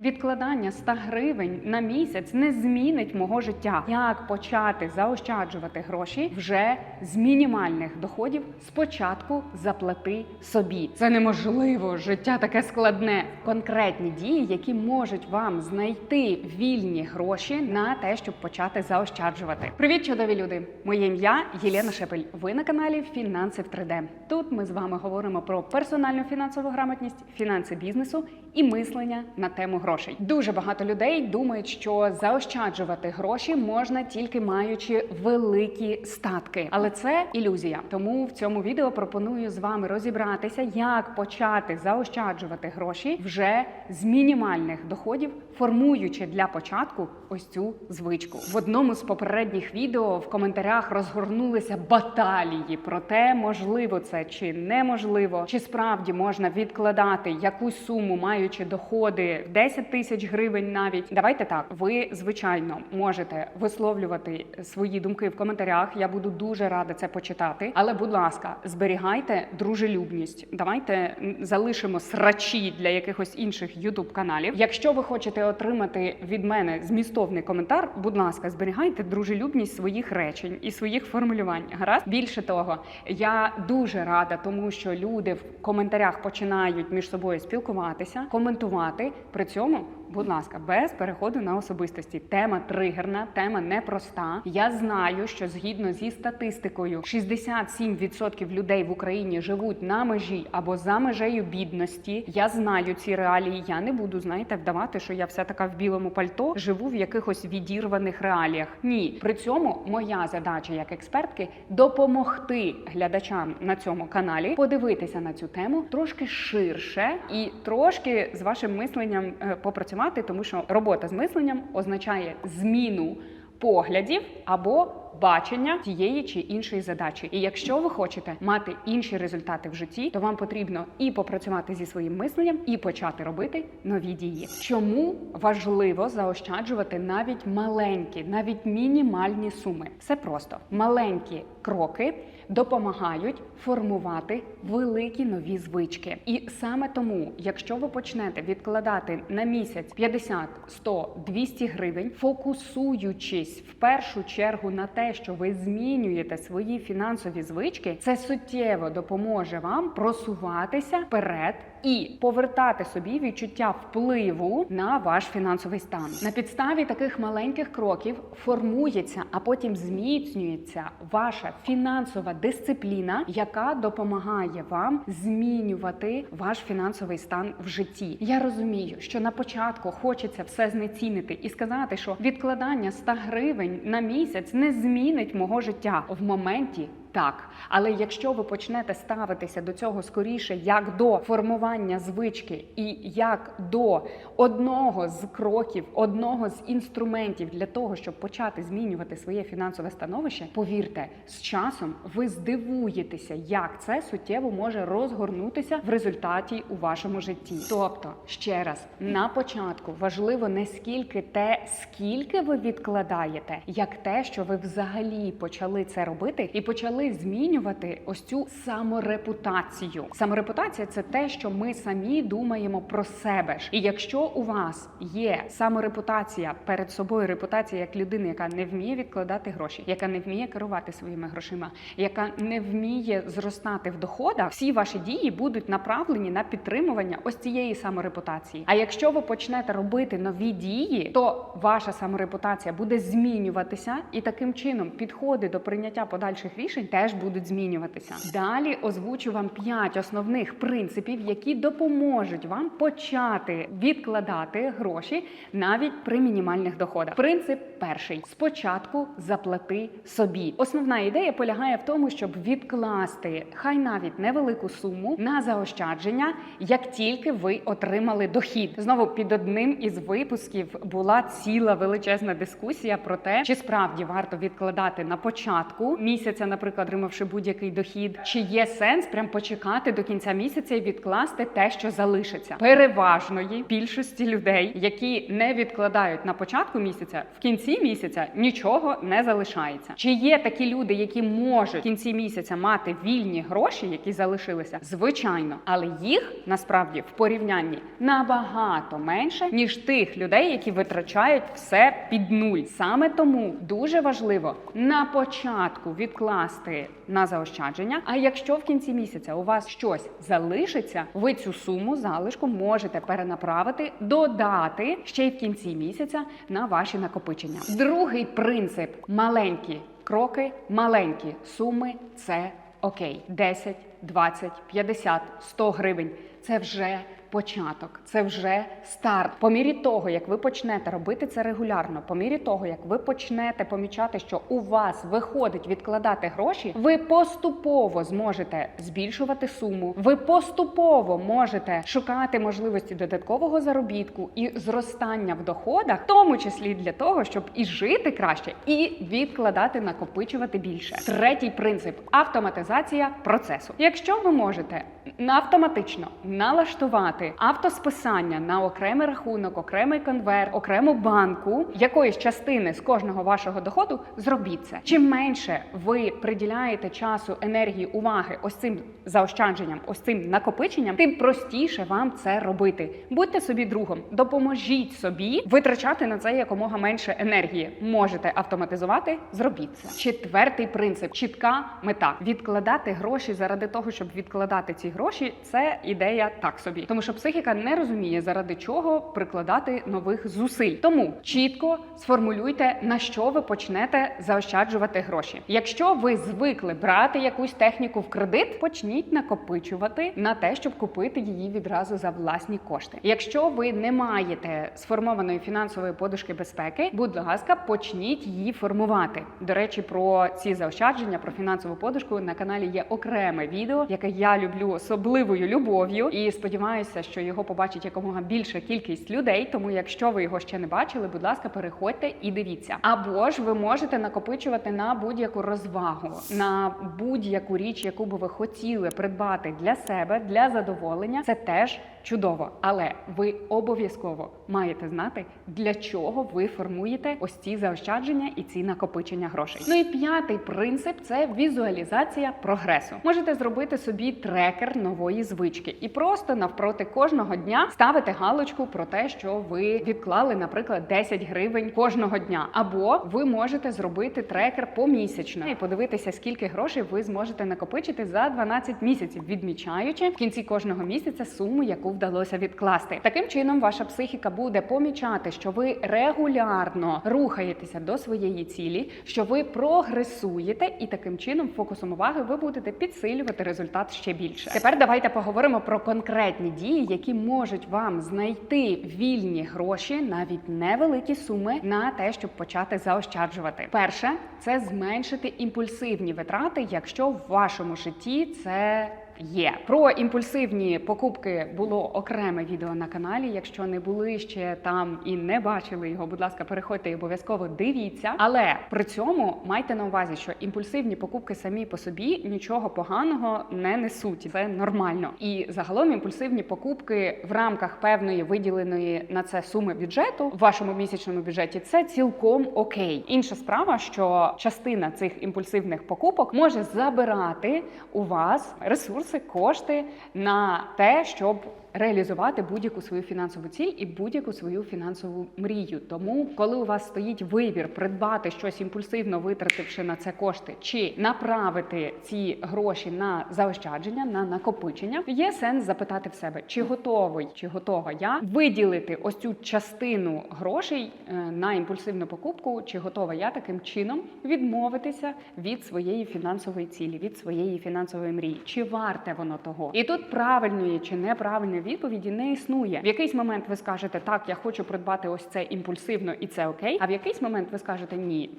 Відкладання 100 гривень на місяць не змінить мого життя. Як почати заощаджувати гроші вже з мінімальних доходів? Спочатку заплати собі. Це неможливо. Життя таке складне. Конкретні дії, які можуть вам знайти вільні гроші на те, щоб почати заощаджувати. Привіт, чудові люди! Моє ім'я Єлена Шепель. Ви на каналі Фінанси в 3D. Тут ми з вами говоримо про персональну фінансову грамотність, фінанси бізнесу і мислення на тему грошей. Дуже багато людей думають, що заощаджувати гроші можна тільки маючи великі статки, але це ілюзія. Тому в цьому відео пропоную з вами розібратися, як почати заощаджувати гроші вже з мінімальних доходів, формуючи для початку ось цю звичку. В одному з попередніх відео в коментарях розгорнулися баталії про те, можливо це чи неможливо, чи справді можна відкладати якусь суму, маючи доходи в 10 тисяч гривень. Навіть давайте так. Ви звичайно можете висловлювати свої думки в коментарях. Я буду дуже рада це почитати. Але, будь ласка, зберігайте дружелюбність. Давайте залишимо срачі для якихось інших ютуб каналів. Якщо ви хочете отримати від мене змістовний коментар, будь ласка, зберігайте дружелюбність своїх речень і своїх формулювань. Гаразд більше того, я дуже рада, тому що люди в коментарях починають між собою спілкуватися, коментувати. При цьому, Roma. Будь ласка, без переходу на особистості. Тема тригерна, тема непроста. Я знаю, що згідно зі статистикою, 67% людей в Україні живуть на межі або за межею бідності. Я знаю ці реалії. Я не буду, знаєте, вдавати, що я вся така в білому пальто живу в якихось відірваних реаліях. Ні, при цьому моя задача як експертки допомогти глядачам на цьому каналі подивитися на цю тему трошки ширше і трошки з вашим мисленням е, попрацювати, тому що робота з мисленням означає зміну поглядів або бачення тієї чи іншої задачі. І якщо ви хочете мати інші результати в житті, то вам потрібно і попрацювати зі своїм мисленням, і почати робити нові дії. Чому важливо заощаджувати навіть маленькі, навіть мінімальні суми? Все просто маленькі кроки допомагають формувати великі нові звички. І саме тому, якщо ви почнете відкладати на місяць 50, 100, 200 гривень, фокусуючись в першу чергу на те, що ви змінюєте свої фінансові звички, це суттєво допоможе вам просуватися вперед і повертати собі відчуття впливу на ваш фінансовий стан. На підставі таких маленьких кроків формується, а потім зміцнюється ваша фінансова дисципліна, яка допомагає вам змінювати ваш фінансовий стан в житті. Я розумію, що на початку хочеться все знецінити і сказати, що відкладання 100 гривень на місяць не змінить мого життя в моменті. Так, але якщо ви почнете ставитися до цього скоріше як до формування звички і як до одного з кроків, одного з інструментів для того, щоб почати змінювати своє фінансове становище, повірте, з часом ви здивуєтеся, як це суттєво може розгорнутися в результаті у вашому житті. Тобто, ще раз, на початку важливо не скільки те, скільки ви відкладаєте, як те, що ви взагалі почали це робити і почали змінювати ось цю саморепутацію. Саморепутація це те, що ми самі думаємо про себе ж. І якщо у вас є саморепутація перед собою, репутація як людини, яка не вміє відкладати гроші, яка не вміє керувати своїми грошима, яка не вміє зростати в доходах, всі ваші дії будуть направлені на підтримування ось цієї саморепутації. А якщо ви почнете робити нові дії, то ваша саморепутація буде змінюватися, і таким чином підходи до прийняття подальших рішень теж будуть змінюватися. Далі озвучу вам п'ять основних принципів, які допоможуть вам почати відкладати гроші навіть при мінімальних доходах. Принцип перший: спочатку заплати собі. Основна ідея полягає в тому, щоб відкласти хай навіть невелику суму на заощадження, як тільки ви отримали дохід. Знову під одним із випусків була ціла величезна дискусія про те, чи справді варто відкладати на початку місяця, наприклад отримавши будь-який дохід, чи є сенс прям почекати до кінця місяця і відкласти те, що залишиться. Переважної більшості людей, які не відкладають на початку місяця, в кінці місяця нічого не залишається. Чи є такі люди, які можуть в кінці місяця мати вільні гроші, які залишилися? Звичайно, але їх насправді в порівнянні набагато менше ніж тих людей, які витрачають все під нуль. Саме тому дуже важливо на початку відкласти на заощадження. А якщо в кінці місяця у вас щось залишиться, ви цю суму залишку можете перенаправити, додати ще й в кінці місяця на ваші накопичення. Другий принцип маленькі кроки, маленькі суми це окей. 10, 20, 50, 100 гривень. Це вже початок, це вже старт. По мірі того, як ви почнете робити це регулярно, по мірі того, як ви почнете помічати, що у вас виходить відкладати гроші, ви поступово зможете збільшувати суму. Ви поступово можете шукати можливості додаткового заробітку і зростання в доходах, в тому числі для того, щоб і жити краще, і відкладати, накопичувати більше. Третій принцип автоматизація процесу. Якщо ви можете автоматично налаштувати автосписання на окремий рахунок, окремий конверт, окрему банку якоїсь частини з кожного вашого доходу, зробіть це. Чим менше ви приділяєте часу, енергії, уваги ось цим заощадженням, ось цим накопиченням, тим простіше вам це робити. Будьте собі другом, допоможіть собі витрачати на це якомога менше енергії. Можете автоматизувати, зробіть це. Четвертий принцип чітка мета відкладати гроші заради того, щоб відкладати ці гроші. Це ідея так собі, тому що психіка не розуміє заради чого прикладати нових зусиль. Тому чітко сформулюйте на що ви почнете заощаджувати гроші. Якщо ви звикли брати якусь техніку в кредит, почніть накопичувати на те, щоб купити її відразу за власні кошти. Якщо ви не маєте сформованої фінансової подушки безпеки, будь ласка, почніть її формувати. До речі, про ці заощадження, про фінансову подушку на каналі є окреме відео, яке я люблю особливою любов'ю, і сподіваюся, що його побачить якомога більша кількість людей. Тому, якщо ви його ще не бачили, будь ласка, переходьте і дивіться. Або ж ви можете накопичувати на будь-яку розвагу, на будь-яку річ, яку би ви хотіли придбати для себе, для задоволення. Це теж чудово, але ви обов'язково маєте знати, для чого ви формуєте ось ці заощадження і ці накопичення грошей. Ну і п'ятий принцип це візуалізація прогресу. Можете зробити собі трекер нової звички і просто навпроти кожного дня ставити галочку про те, що ви відклали, наприклад, 10 гривень кожного дня. Або ви можете зробити трекер помісячно і подивитися, скільки грошей ви зможете накопичити за 12 місяців, відмічаючи в кінці кожного місяця суму, яку вдалося відкласти. Таким чином, ваша психіка буде помічати, що ви регулярно рухаєтеся до своєї цілі, що ви прогресуєте, і таким чином фокусом уваги ви будете підсилювати результат ще більше. Тепер давайте поговоримо про конкретні дії, які можуть вам знайти вільні гроші, навіть невеликі суми, на те, щоб почати заощаджувати. Перше це зменшити імпульсивні витрати, якщо в вашому житті це Є про імпульсивні покупки було окреме відео на каналі. Якщо не були ще там і не бачили його, будь ласка, переходьте і обов'язково дивіться. Але при цьому майте на увазі, що імпульсивні покупки самі по собі нічого поганого не несуть. Це нормально. І загалом імпульсивні покупки в рамках певної виділеної на це суми бюджету в вашому місячному бюджеті це цілком окей. Інша справа, що частина цих імпульсивних покупок може забирати у вас ресурс ресурси, кошти на те, щоб реалізувати будь-яку свою фінансову ціль і будь-яку свою фінансову мрію. Тому, коли у вас стоїть вибір придбати щось імпульсивно, витративши на це кошти, чи направити ці гроші на заощадження, на накопичення, є сенс запитати в себе, чи готовий, чи готова я виділити ось цю частину грошей е, на імпульсивну покупку, чи готова я таким чином відмовитися від своєї фінансової цілі, від своєї фінансової мрії, чи варте воно того? І тут правильної чи неправильної відповіді не існує. В якийсь момент ви скажете, так, я хочу придбати ось це імпульсивно, і це окей. А в якийсь момент ви скажете ні,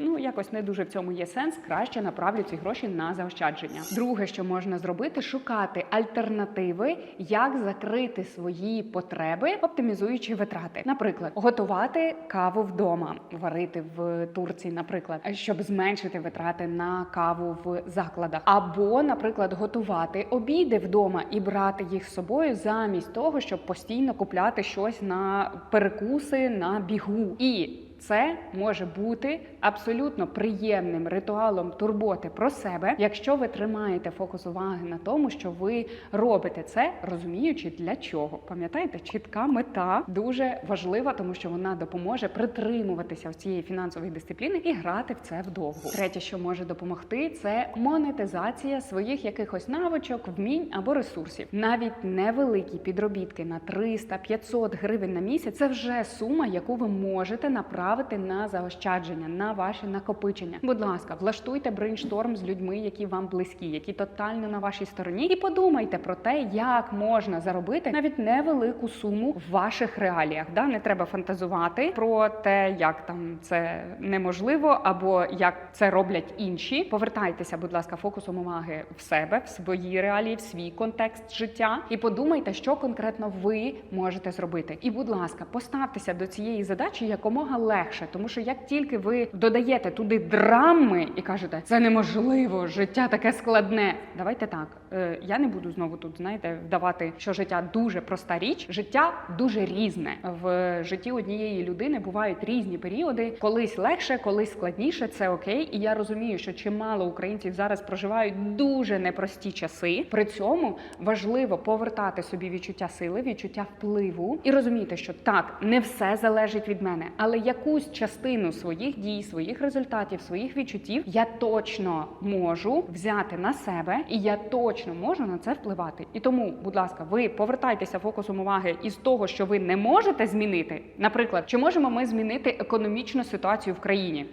ну якось не дуже в цьому є сенс. Краще направлю ці гроші на заощадження. Друге, що можна зробити, шукати альтернативи, як закрити свої потреби, оптимізуючи витрати. Наприклад, готувати каву вдома, варити в Турції, наприклад, щоб зменшити витрати на каву в закладах, або, наприклад, готувати обіди вдома і брати їх з собою замість того, щоб постійно купляти щось на перекуси на бігу. І це може бути абсолютно приємним ритуалом турботи про себе, якщо ви тримаєте фокус уваги на тому, що ви робите це, розуміючи для чого. Пам'ятаєте, чітка мета дуже важлива, тому що вона допоможе притримуватися цієї фінансової дисципліни і грати в це вдовго. Третє, що може допомогти, це монетизація своїх якихось навичок, вмінь або ресурсів. Навіть невеликі підробітки на 300-500 гривень на місяць це вже сума, яку ви можете направити на заощадження, на ваше накопичення. Будь ласка, влаштуйте брейншторм з людьми, які вам близькі, які тотально на вашій стороні, і подумайте про те, як можна заробити навіть невелику суму в ваших реаліях. Да? Не треба фантазувати про те, як там це неможливо, або як це роблять інші. Повертайтеся, будь ласка, фокусом уваги в себе, в свої реалії, в свій контекст життя, і подумайте, що конкретно ви можете зробити. І, будь ласка, поставтеся до цієї задачі якомога легше, тому що як тільки ви додаєте туди драми і кажете, це неможливо, життя таке складне. Давайте так. е, Я не буду знову тут, знаєте, вдавати, що життя дуже проста річ. Життя дуже різне. В житті однієї людини бувають різні періоди. Колись легше, колись складніше. Це окей. І я розумію, що чимало українців зараз проживають дуже непрості часи. При цьому важливо повертати собі відчуття сили, відчуття впливу і розуміти, що так не все залежить від мене, але якусь частину своїх дій, своїх результатів, своїх відчуттів я точно можу взяти на себе, і я точно можу на це впливати. І тому, будь ласка, ви повертайтеся фокусом уваги із того, що ви не можете змінити. Наприклад, чи можемо ми змінити економічну ситуацію в країні?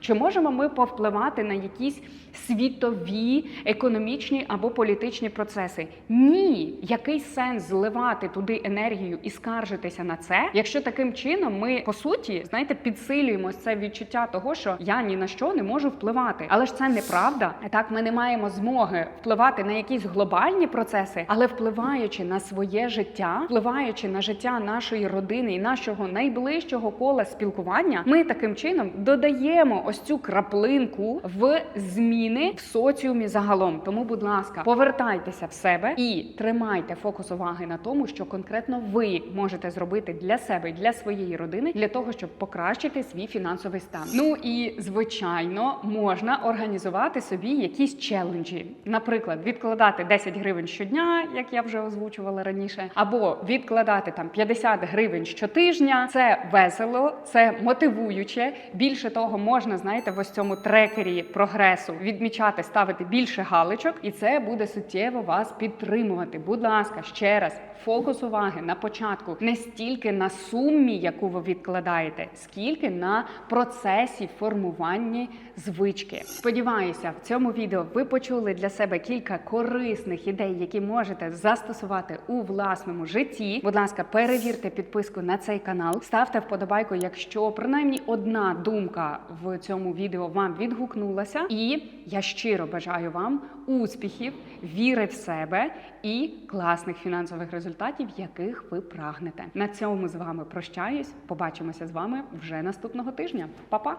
Чи можемо ми повпливати на якісь світові економічні або політичні процеси? Ні, який сенс зливати туди енергію і скаржитися на це, якщо таким чином ми по суті, знаєте, підсилюємо це відчуття того, що я ні на що не можу впливати. Але ж це неправда. Так, ми не маємо змоги впливати на якісь глобальні процеси, але впливаючи на своє життя, впливаючи на життя нашої родини і нашого найближчого кола спілкування, ми таким чином додаємо ось цю краплинку в зміни в соціумі загалом. Тому, будь ласка, повертайтеся в себе і тримайте фокус уваги на тому, що конкретно ви можете зробити для себе для своєї родини для того, щоб покращити свій фінансовий стан. Ну і звичайно, можна організувати собі якісь челенджі, наприклад, відкладати 10 гривень щодня, як я вже озвучувала раніше, або відкладати там 50 гривень щотижня. Це весело, це мотивуюче. Більше того, можна знаєте, в ось цьому трекері прогресу відмічати, ставити більше галочок, і це буде суттєво вас підтримувати. Будь ласка, ще раз фокус уваги на початку не стільки на сумі, яку ви відкладаєте, скільки на процесі формування звички. Сподіваюся, в цьому відео ви почули для себе кілька корисних ідей, які можете застосувати у власному житті. Будь ласка, перевірте підписку на цей канал, ставте вподобайку, якщо принаймні одна думка в цьому відео вам відгукнулася. І я щиро бажаю вам успіхів, віри в себе і класних фінансових результатів, яких ви прагнете. На цьому з вами прощаюсь. Побачимося з вами вже наступного тижня. Па-па!